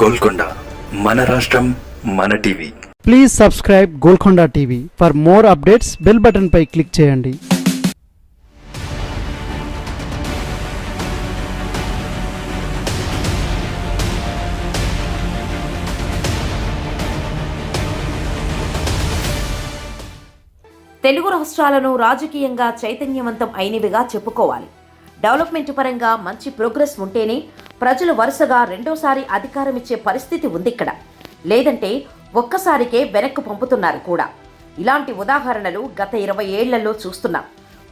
గోల్కొండ మన రాష్ట్రం మన TV. Please subscribe Golkonda TV for more updates bell button pi click చేయండి. తెలుగు రాష్ట్రాలను రాజకీయంగా చైతన్యవంతం అయినవిగా చెప్పుకోవాలి. డెవలప్మెంట్ పరంగా మంచి ప్రోగ్రెస్ ఉంటేనే ప్రజలు వరుసగా రెండోసారి అధికారం ఇచ్చే పరిస్థితి ఉంది ఇక్కడ లేదంటే ఒక్కసారికే వెనక్కు పంపుతున్నారు కూడా. ఇలాంటి ఉదాహరణలు గత ఇరవై ఏళ్ళలో చూస్తున్నాం.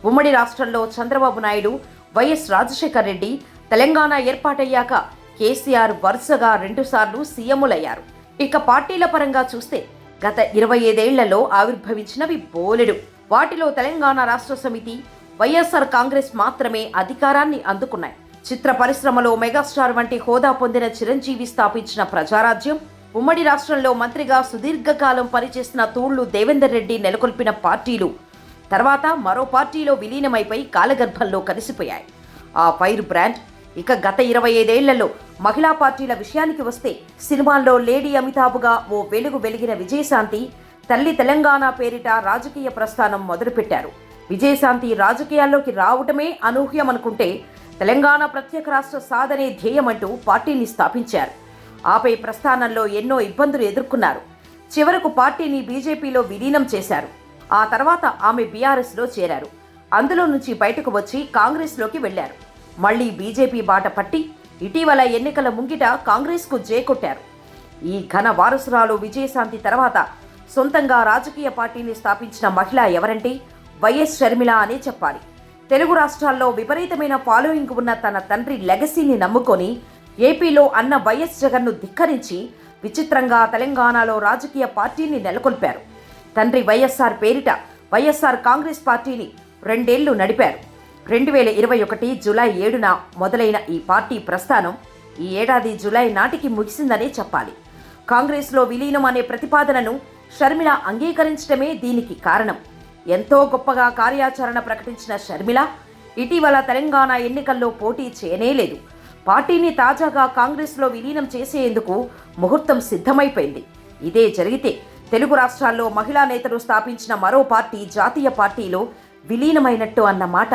ఉమ్మడి రాష్ట్రంలో చంద్రబాబు నాయుడు వైఎస్ రాజశేఖర్ రెడ్డి తెలంగాణ ఏర్పాటయ్యాక కేసీఆర్ వరుసగా రెండుసార్లు సీఎంలయ్యారు. ఇక పార్టీల పరంగా చూస్తే గత ఇరవై ఐదేళ్ళలో ఆవిర్భవించినవి బోలెడు. వాటిలో తెలంగాణ రాష్ట్ర సమితి వైఎస్ఆర్ కాంగ్రెస్ మాత్రమే అధికారాన్ని అందుకున్నాయి. చిత్ర పరిశ్రమలో మెగాస్టార్ వంటి హోదా పొందిన చిరంజీవి స్థాపించిన ప్రజారాజ్యం. ఉమ్మడి రాష్ట్రంలో మంత్రిగా సుదీర్ఘకాలం పనిచేసిన తూళ్ళు దేవేందర్ రెడ్డి నెలకొల్పిన పార్టీలు. తర్వాత మరో పార్టీలో విలీనమైపోయి కాలగర్భంలో కలిసిపోయాయి. ఆ ఫైర్ బ్రాండ్ ఇక గత ఇరవై ఐదేళ్ళలో మహిళా పార్టీల విషయానికి వస్తే సినిమాల్లో లేడీ అమితాబ్గా ఓ వెలుగు వెలిగిన విజయశాంతి తల్లి తెలంగాణ పేరిట రాజకీయ ప్రస్థానం మొదలుపెట్టారు. విజయశాంతి రాజకీయాల్లోకి రావటమే అనూహ్యమనుకుంటే తెలంగాణ ప్రత్యేక రాష్ట్ర సాధనే ధ్యేయమంటూ పార్టీని స్థాపించారు. ఆపై ప్రస్థానంలో ఎన్నో ఇబ్బందులు ఎదుర్కొన్నారు. చివరకు పార్టీని బీజేపీలో విలీనం చేశారు. ఆ తర్వాత ఆమె బీఆర్ఎస్లో చేరారు. అందులో నుంచి బయటకు వచ్చి కాంగ్రెస్లోకి వెళ్ళారు మళ్ళీ బీజేపీ బాట పట్టి ఇటీవల ఎన్నికల ముంగిట కాంగ్రెస్కు జేకొట్టారు. ఈ ఘన వారసురాలు విజయశాంతి తర్వాత సొంతంగా రాజకీయ పార్టీని స్థాపించిన మహిళ ఎవరంటే వైఎస్ షర్మిల అనే చెప్పాలి. తెలుగు రాష్ట్రాల్లో విపరీతమైన ఫాలోయింగ్ ఉన్న తన తండ్రి లెగసీని నమ్ముకొని ఏపీలో అన్న వైఎస్ జగన్ను ధిక్కరించి విచిత్రంగా తెలంగాణలో రాజకీయ పార్టీని నెలకొల్పారు. తండ్రి వైఎస్ఆర్ పేరిట వైఎస్ఆర్ కాంగ్రెస్ పార్టీని రెండేళ్ళు నడిపారు. రెండు వేల ఇరవై ఒకటి జూలై ఏడున మొదలైన ఈ పార్టీ ప్రస్థానం ఈ ఏడాది జూలై నాటికి ముగిసిందనే చెప్పాలి. కాంగ్రెస్లో విలీనం అనే ప్రతిపాదనను షర్మిల అంగీకరించడమే దీనికి కారణం. ఎంతో గొప్పగా కార్యాచరణ ప్రకటించిన షర్మిల ఇటీవల తెలంగాణ ఎన్నికల్లో పోటీ చేయనేలేదు. పార్టీని తాజాగా కాంగ్రెస్లో విలీనం చేసేందుకు ముహూర్తం సిద్ధమైపోయింది. ఇదే జరిగితే తెలుగు రాష్ట్రాల్లో మహిళా నేతలు స్థాపించిన మరో పార్టీ జాతీయ పార్టీలో విలీనమైనట్టు అన్నమాట.